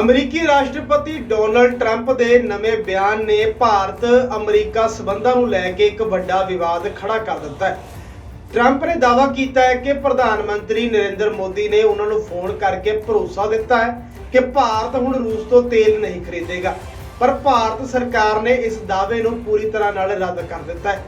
ਅਮਰੀਕੀ ਰਾਸ਼ਟਰਪਤੀ Donald Trump ਦੇ ਨਵੇਂ ਬਿਆਨ ਨੇ ਭਾਰਤ ਅਮਰੀਕਾ ਸਬੰਧਾਂ ਨੂੰ ਲੈ ਕੇ ਇੱਕ ਵੱਡਾ ਵਿਵਾਦ ਖੜਾ ਕਰ ਦਿੱਤਾ ਹੈ। ਟਰੰਪ ਨੇ ਦਾਅਵਾ ਕੀਤਾ ਹੈ ਕਿ ਪ੍ਰਧਾਨ ਮੰਤਰੀ ਨਰਿੰਦਰ ਮੋਦੀ ਨੇ ਉਹਨਾਂ ਨੂੰ ਫੋਨ ਕਰਕੇ ਭਰੋਸਾ ਦਿੱਤਾ ਹੈ ਕਿ ਭਾਰਤ ਹੁਣ ਰੂਸ ਤੋਂ ਤੇਲ ਨਹੀਂ ਖਰੀਦੇਗਾ। ਪਰ ਭਾਰਤ ਸਰਕਾਰ ਨੇ ਇਸ ਦਾਅਵੇ ਨੂੰ ਪੂਰੀ ਤਰ੍ਹਾਂ ਨਾਲ ਰੱਦ ਕਰ ਦਿੱਤਾ ਹੈ।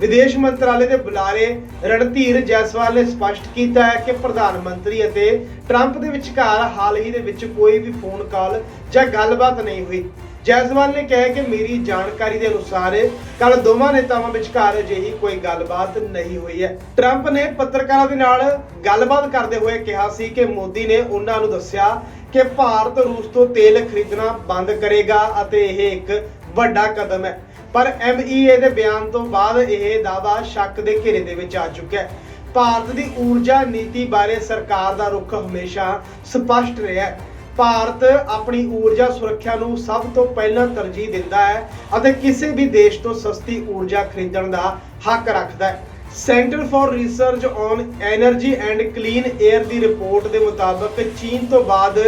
ਵਿਦੇਸ਼ ਮੰਤਰਾਲੇ ਦੇ ਬੁਲਾਰੇ ਰਣਧੀਰ ਜੈਸਵਾਲ ਨੇ ਸਪਸ਼ਟ ਕੀਤਾ ਹੈ ਕਿ ਪ੍ਰਧਾਨ ਮੰਤਰੀ ਅਤੇ ਟਰੰਪ ਦੇ ਵਿਚਕਾਰ ਹਾਲ ਹੀ ਦੇ ਵਿੱਚ ਕੋਈ ਵੀ ਫੋਨ ਕਾਲ ਜਾਂ ਗੱਲਬਾਤ ਨਹੀਂ ਹੋਈ। ਜੈਸਵਾਲ ਨੇ ਕਿਹਾ ਕਿ ਮੇਰੀ ਜਾਣਕਾਰੀ ਦੇ ਅਨੁਸਾਰ ਕੱਲ ਦੋਵਾਂ ਨੇਤਾਵਾਂ ਵਿਚਕਾਰ ਅਜਿਹੀ ਕੋਈ ਗੱਲਬਾਤ ਨਹੀਂ ਹੋਈ ਹੈ। ਟਰੰਪ ਨੇ ਪੱਤਰਕਾਰਾਂ ਦੇ ਨਾਲ ਗੱਲਬਾਤ ਕਰਦੇ ਹੋਏ ਕਿਹਾ ਸੀ ਕਿ ਮੋਦੀ ਨੇ ਉਹਨਾਂ ਨੂੰ ਦੱਸਿਆ ਕਿ ਭਾਰਤ ਰੂਸ ਤੋਂ ਤੇਲ ਖਰੀਦਣਾ ਬੰਦ ਕਰੇਗਾ ਅਤੇ ਇਹ ਇੱਕ ਵੱਡਾ ਕਦਮ ਹੈ। ਪਰ ਐਮਈਏ ਦੇ ਬਿਆਨ ਤੋਂ ਬਾਅਦ ਇਹ ਦਾਵਾ ਸ਼ੱਕ ਦੇ ਘੇਰੇ ਦੇ ਵਿੱਚ ਆ ਚੁੱਕਿਆ ਹੈ। ਭਾਰਤ ਦੀ ਊਰਜਾ ਨੀਤੀ ਬਾਰੇ ਸਰਕਾਰ ਦਾ ਰੁਖ ਹਮੇਸ਼ਾ ਸਪਸ਼ਟ ਰਿਹਾ ਹੈ। ਭਾਰਤ ਆਪਣੀ ਊਰਜਾ ਸੁਰੱਖਿਆ ਨੂੰ ਸਭ ਤੋਂ ਪਹਿਲਾਂ ਤਰਜੀਹ ਦਿੰਦਾ ਹੈ ਅਤੇ ਕਿਸੇ ਵੀ ਦੇਸ਼ ਤੋਂ ਸਸਤੀ ਊਰਜਾ ਖਰੀਦਣ ਦਾ ਹੱਕ ਰੱਖਦਾ ਹੈ। Centre for research on energy and clean air the report ਦੇ ਮੁਤਾਬਕ ਚੀਨ ਤੋਂ ਬਾਅਦ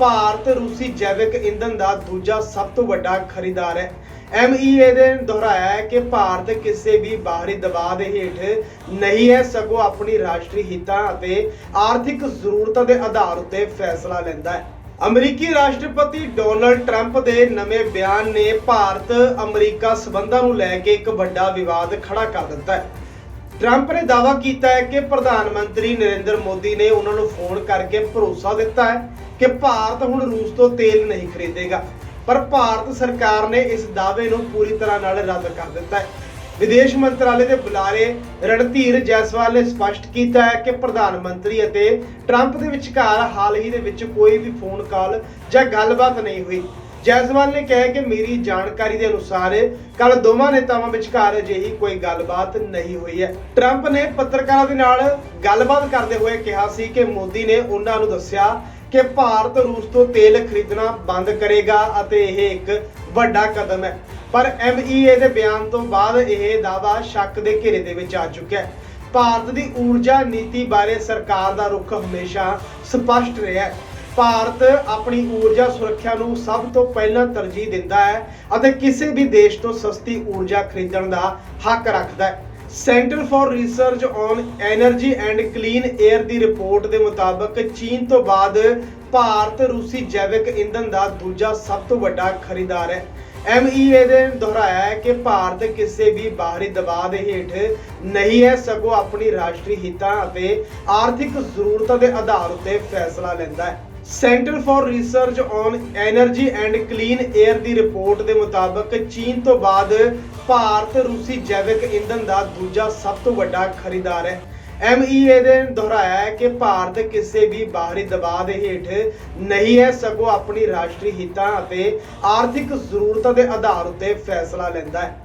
ਭਾਰਤ, ਰੂਸੀ ਜੈਵਿਕ ਇੰਧਨ ਦਾ ਦੂਜਾ ਸਭ ਤੋਂ ਵੱਡਾ ਖਰੀਦਦਾਰ ਹੈ। MEA ਨੇ ਦੁਹਰਾਇਆ ਹੈ ਕਿ ਭਾਰਤ ਕਿਸੇ ਵੀ ਬਾਹਰੀ ਦਬਾਅ ਦੇ ਹੇਠ ਨਹੀਂ ਹੈ, ਸਗੋਂ ਆਪਣੀ ਰਾਸ਼ਟਰੀ ਹਿੱਤਾਂ ਅਤੇ ਆਰਥਿਕ ਜ਼ਰੂਰਤਾਂ ਦੇ ਆਧਾਰ ਉੱਤੇ ਫੈਸਲਾ ਲੈਂਦਾ ਹੈ। ਅਮਰੀਕੀ ਰਾਸ਼ਟਰਪਤੀ ਡੋਨਲਡ ਟਰੰਪ ਦੇ ਨਵੇਂ ਬਿਆਨ ਨੇ ਭਾਰਤ ਅਮਰੀਕਾ ਸਬੰਧਾਂ ਨੂੰ ਲੈ ਕੇ ਇੱਕ ਵੱਡਾ ਵਿਵਾਦ ਖੜਾ ਕਰ ਦਿੱਤਾ ਹੈ। ਟਰੰਪ ਨੇ ਦਾਅਵਾ ਕੀਤਾ ਹੈ ਕਿ ਪ੍ਰਧਾਨ ਮੰਤਰੀ ਨਰਿੰਦਰ ਮੋਦੀ ਨੇ ਉਹਨਾਂ ਨੂੰ ਫੋਨ ਕਰਕੇ ਭਰੋਸਾ ਦਿੱਤਾ ਹੈ ਕਿ ਭਾਰਤ ਹੁਣ ਰੂਸ ਤੋਂ ਤੇਲ ਨਹੀਂ ਖਰੀਦੇਗਾ। ਪਰ ਭਾਰਤ ਸਰਕਾਰ ਨੇ ਇਸ ਦਾਅਵੇ ਨੂੰ ਪੂਰੀ ਤਰ੍ਹਾਂ ਨਾਲ ਰੱਦ ਕਰ ਦਿੱਤਾ ਹੈ। ਵਿਦੇਸ਼ ਮੰਤਰਾਲੇ ਦੇ ਬੁਲਾਰੇ ਰਣਧੀਰ ਜੈਸਵਾਲ ਨੇ ਸਪਸ਼ਟ ਕੀਤਾ ਹੈ ਕਿ ਪ੍ਰਧਾਨ ਮੰਤਰੀ ਅਤੇ ਟਰੰਪ ਦੇ ਵਿਚਕਾਰ ਹਾਲ ਹੀ ਦੇ ਵਿੱਚ ਕੋਈ ਵੀ ਫੋਨ ਕਾਲ ਜਾਂ ਗੱਲਬਾਤ ਨਹੀਂ ਹੋਈ। ਜੈਸਵਾਲ ਨੇ ਕਿਹਾ ਕਿ ਮੇਰੀ ਜਾਣਕਾਰੀ ਦੇ ਅਨੁਸਾਰ ਕੱਲ ਦੋਵਾਂ ਨੇਤਾਵਾਂ ਵਿਚਕਾਰ ਅਜਿਹੀ ਕੋਈ ਗੱਲਬਾਤ ਨਹੀਂ ਹੋਈ ਹੈ। ਟਰੰਪ ਨੇ ਪੱਤਰਕਾਰਾਂ ਦੇ ਨਾਲ ਗੱਲਬਾਤ ਕਰਦੇ ਹੋਏ ਕਿਹਾ ਸੀ ਕਿ ਮੋਦੀ ਨੇ ਉਹਨਾਂ ਨੂੰ ਦੱਸਿਆ ਕਿ ਭਾਰਤ ਰੂਸ ਤੋਂ ਤੇਲ ਖਰੀਦਣਾ ਬੰਦ ਕਰੇਗਾ ਅਤੇ ਇਹ ਇੱਕ ਵੱਡਾ ਕਦਮ ਹੈ। ਪਰ MEA ਦੇ ਬਿਆਨ ਤੋਂ ਬਾਅਦ ਇਹ ਦਾਅਵਾ ਸ਼ੱਕ ਦੇ ਘੇਰੇ ਦੇ ਵਿੱਚ ਆ ਚੁੱਕਿਆ ਹੈ। ਭਾਰਤ ਦੀ ਊਰਜਾ ਨੀਤੀ ਬਾਰੇ ਸਰਕਾਰ ਦਾ ਰੁਖ ਹਮੇਸ਼ਾ ਸਪਸ਼ਟ ਰਿਹਾ ਹੈ। ਭਾਰਤ ਆਪਣੀ ਊਰਜਾ ਸੁਰੱਖਿਆ ਨੂੰ ਸਭ ਤੋਂ ਪਹਿਲਾਂ ਤਰਜੀਹ ਦਿੰਦਾ ਹੈ ਅਤੇ ਕਿਸੇ ਵੀ ਦੇਸ਼ ਤੋਂ ਸਸਤੀ ਊਰਜਾ ਖਰੀਦਣ ਦਾ ਹੱਕ ਰੱਖਦਾ ਹੈ। Centre for research on energy and clean air the report ਦੇ ਮੁਤਾਬਕ ਚੀਨ ਤੋਂ ਬਾਅਦ ਭਾਰਤ ਰੂਸੀ ਜੈਵਿਕ ਇੰਧਨ ਦਾ ਦੂਜਾ ਸਭ ਤੋਂ ਵੱਡਾ ਖਰੀਦਦਾਰ ਹੈ। ਐਮਈਏ ਨੇ ਦੁਹਰਾਇਆ ਹੈ ਕਿ ਭਾਰਤ ਕਿਸੇ ਵੀ ਬਾਹਰੀ ਦਬਾਅ ਦੇ ਹੇਠ ਨਹੀਂ ਹੈ, ਸਗੋਂ ਆਪਣੀ ਰਾਸ਼ਟਰੀ ਹਿੱਤਾਂ ਅਤੇ ਆਰਥਿਕ ਜ਼ਰੂਰਤਾਂ ਦੇ ਆਧਾਰ ਉੱਤੇ ਫੈਸਲਾ ਲੈਂਦਾ ਹੈ। Centre for research on energy and clean air the report ਦੇ ਮੁਤਾਬਕ ਚੀਨ ਤੋਂ ਬਾਅਦ ਭਾਰਤ, ਰੂਸੀ ਜੈਵਿਕ ਇੰਧਨ ਦਾ ਦੂਜਾ ਸਭ ਤੋਂ ਵੱਡਾ ਖਰੀਦਦਾਰ ਹੈ। ਐਮਈਏ ਦੇ ਦੁਹਰਾਇਆ ਹੈ ਕਿ ਭਾਰਤ ਕਿਸੇ ਵੀ ਬਾਹਰੀ ਦਬਾਅ ਦੇ ਹੇਠ ਨਹੀਂ ਹੈ, ਸਗੋਂ ਆਪਣੀ ਰਾਸ਼ਟਰੀ ਹਿੱਤਾਂ ਅਤੇ ਆਰਥਿਕ ਜ਼ਰੂਰਤਾਂ ਦੇ ਆਧਾਰ ਉੱਤੇ ਫੈਸਲਾ ਲੈਂਦਾ ਹੈ।